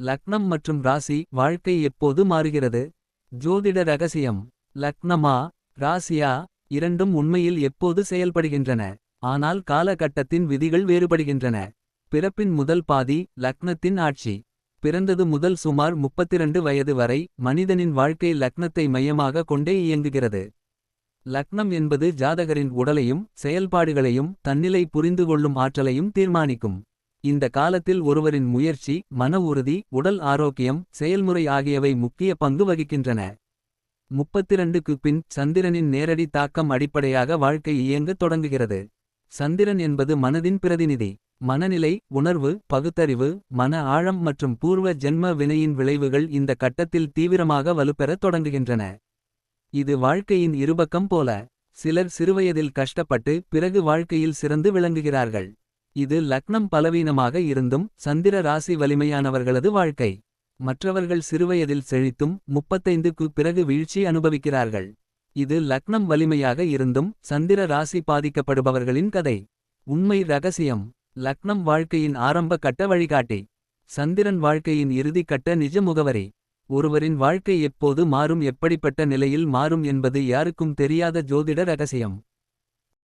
லக்னம் மற்றும் ராசி வாழ்க்கை எப்போது மாறுகிறது? ஜோதிட ரகசியம். லக்னமா ராசியா இரண்டும் உண்மையில் எப்போது செயல்படுகின்றன? ஆனால் காலகட்டத்தின் விதிகள் வேறுபடுகின்றன. பிறப்பின் முதல் பாதி லக்னத்தின் ஆட்சி. பிறந்தது முதல் சுமார் 32 வயது வரை மனிதனின் வாழ்க்கை லக்னத்தை மையமாக கொண்டே இயங்குகிறது. லக்னம் என்பது ஜாதகரின் உடலையும் செயல்பாடுகளையும் தன்னிலை புரிந்து கொள்ளும் ஆற்றலையும் தீர்மானிக்கும். இந்த காலத்தில் ஒருவரின் முயற்சி மன உறுதி உடல் ஆரோக்கியம் செயல்முறை ஆகியவை முக்கிய பங்கு வகிக்கின்றன. 32க்கு பின் சந்திரனின் நேரடி தாக்கம் அடிப்படையாக வாழ்க்கை இயங்கத் தொடங்குகிறது. சந்திரன் என்பது மனதின் பிரதிநிதி. மனநிலை உணர்வு பகுத்தறிவு மன ஆழம் மற்றும் பூர்வ ஜென்ம வினையின் விளைவுகள் இந்த கட்டத்தில் தீவிரமாக வலுப்பெறத் தொடங்குகின்றன. இது வாழ்க்கையின் இருபக்கம் போல. சிலர் சிறுவயதில் கஷ்டப்பட்டு பிறகு வாழ்க்கையில் சிறந்து விளங்குகிறார்கள். இது லக்னம் பலவீனமாக இருந்தும் சந்திர ராசி வலிமையானவர்களது வாழ்க்கை. மற்றவர்கள் சிறுவயதில் செழித்தும் 35க்கு பிறகு வீழ்ச்சி அனுபவிக்கிறார்கள். இது லக்னம் வலிமையாக இருந்தும் சந்திர ராசி பாதிக்கப்படுபவர்களின் கதை. உண்மை ரகசியம். லக்னம் வாழ்க்கையின் ஆரம்ப கட்ட வழிகாட்டி. சந்திரன் வாழ்க்கையின் இறுதி கட்ட நிஜ முகவரி. ஒருவரின் வாழ்க்கை எப்போது மாறும் எப்படிப்பட்ட நிலையில் மாறும் என்பது யாருக்கும் தெரியாத ஜோதிட ரகசியம்.